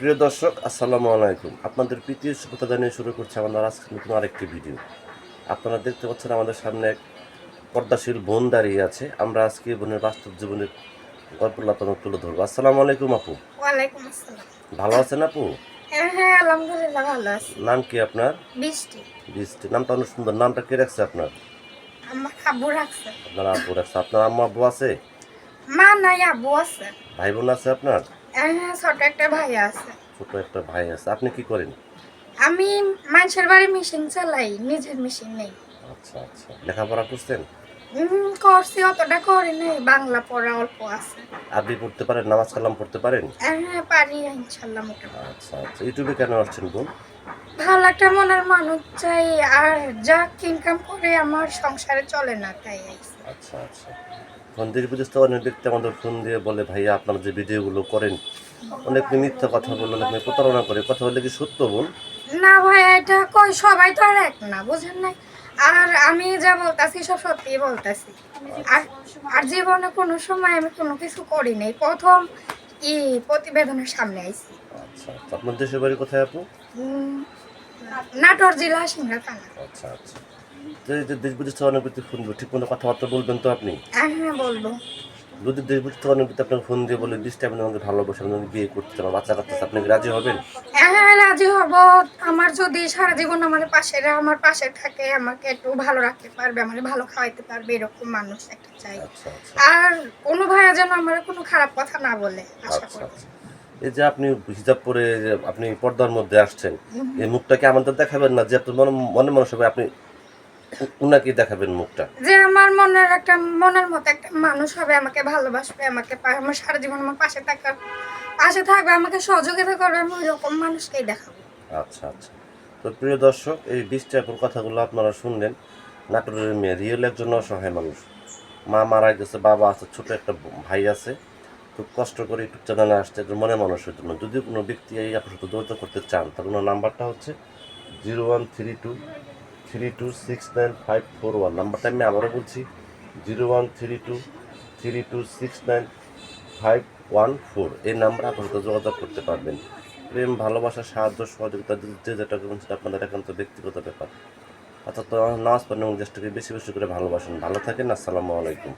প্রিয় দর্শক আসসালামু আলাইকুম। আপনাদের প্রীতির শুভতা জানিয়ে শুরু করছে আমাদের আজকে নতুন আরেকটি ভিডিও। আপনারা দেখতে পাচ্ছেন আমাদের সামনে এক পর্দাশীল বোন দাঁড়িয়ে আছে। আমরা আজকে বোনের বাস্তব জীবনের গল্পগুলো আপনাদের তুলে ধরবো। আসসালামু আলাইকুম আপু। ভালো আছেন আপু? হ্যাঁ হ্যাঁ আলহামদুলিল্লাহ ভালো আছি। নাম কি আপনার? বৃষ্টি। বৃষ্টি। নামটা অনেক সুন্দর। নামটা কে রাখছে আপনার? আপনার আব্বু রাখছে। আপনার আম্মা আব্বু আছে? মা নাই আব্বু আছে। ভাই বোন আছে আপনার? হ্যাঁ ছোট একটা ভাই আছে। ছোট একটা ভাই আছে। আপনি কি করেন? আমি মানুষের বাড়ি মেশিন চালাই নিজের মেশিন নেই। আচ্ছা আচ্ছা। লেখাপড়া করছেন? করছি অতটা করি নাই বাংলা পড়া অল্প আছে। আরবি পড়তে পারেন নামাজ কালাম পড়তে পারেন? হ্যাঁ হ্যাঁ পারি ইনশাল্লাহ মোটামুটি। আচ্ছা আচ্ছা। ইউটিউবে কেন আসছেন বোন ভালো একটা মনের মানুষ চাই আর যা ইনকাম করে আমার সংসারে চলে না তাই আইছি। আচ্ছা আচ্ছা। দিয়ে বুঝতে অনেক ব্যক্তি আমাদের ফোন দিয়ে বলে ভাইয়া আপনারা যে ভিডিওগুলো করেন অনেক মিথ্যা কথা বলে অনেক প্রতারণা করে কথা বলে কি সত্য বোন না ভাই এটা কই সবাই তো আর এক না বুঝেন নাই? আর আমি যা বলতাছি সব সত্যি বলতাছি। আর আর জীবনে কোনো সময় আমি কোনো কিছু করি নাই। প্রথম ই প্রতিবেদনের সামনে আইছি। আচ্ছা আপনার দেশের বাড়ি কোথায় আপু? নাটোর জেলা সিংড়া থানা। আচ্ছা আচ্ছা। দেশ অনেক ব্যক্তি ফোন ঠিক মতো কথাবার্তা বলবেন তো আপনি? হ্যাঁ হ্যাঁ বলব। যদি দেশ অনেক ব্যক্তি আপনাকে ফোন দিয়ে বলে দিসটা আপনি আমাকে ভালোবাসেন আমাকে বিয়ে করতে চান বাচ্চা কাচ্চা আপনি রাজি হবেন? হ্যাঁ রাজি হব। আমার যদি সারা জীবন আমার পাশে আমার পাশে থাকে আমাকে একটু ভালো রাখতে পারবে আমার ভালো খাওয়াইতে পারবে এরকম মানুষ একটা চাই। আচ্ছা আচ্ছা। আর কোনো ভাইয়া যেন আমার কোনো খারাপ কথা না বলে আশা আচ্ছা এই যে আপনি হিজাব পরে আপনি পর্দার মধ্যে আসছেন এই মুখটাকে আমাদের দেখাবেন না যে আপনার মনে মনে মানুষ হবে আপনি উনাকে দেখাবেন মুখটা। যে আমার মনের একটা মনের মতো একটা মানুষ হবে আমাকে ভালোবাসবে আমাকে আমার সারা জীবন আমার পাশে থাকার পাশে থাকবে আমাকে সহযোগিতা করবে আমি ওইরকম মানুষকেই দেখাবো। আচ্ছা আচ্ছা। তো প্রিয় দর্শক এই বিশ টাইপের কথাগুলো আপনারা শুনলেন। নাটোরের মেয়ে রিয়েল একজন অসহায় মানুষ। মা মারা গেছে বাবা আছে ছোট একটা ভাই আছে। খুব কষ্ট করে ইউটিউব চ্যানেলে আসছে একজন মনে মানুষের জন্য। যদি কোনো ব্যক্তি এই আপনার সাথে যোগাযোগ করতে চান তাহলে ওনার নাম্বারটা হচ্ছে zero one three two three two six nine five four one নাম্বারটা আমি আবারও বলছি zero one three two three two six nine five one four এই নাম্বারে আপনার যোগাযোগ করতে পারবেন। প্রেম, ভালোবাসা, সাহায্য, সহযোগিতা যে- যেটা করবেন সেটা আপনাদের একান্ত ব্যক্তিগত ব্যাপার। অর্থাৎ নামাজ পড়েন এবং দেশটাকে বেশি বেশি করে ভালোবাসেন। ভালো থাকেন, আসসালামু আলাইকুম।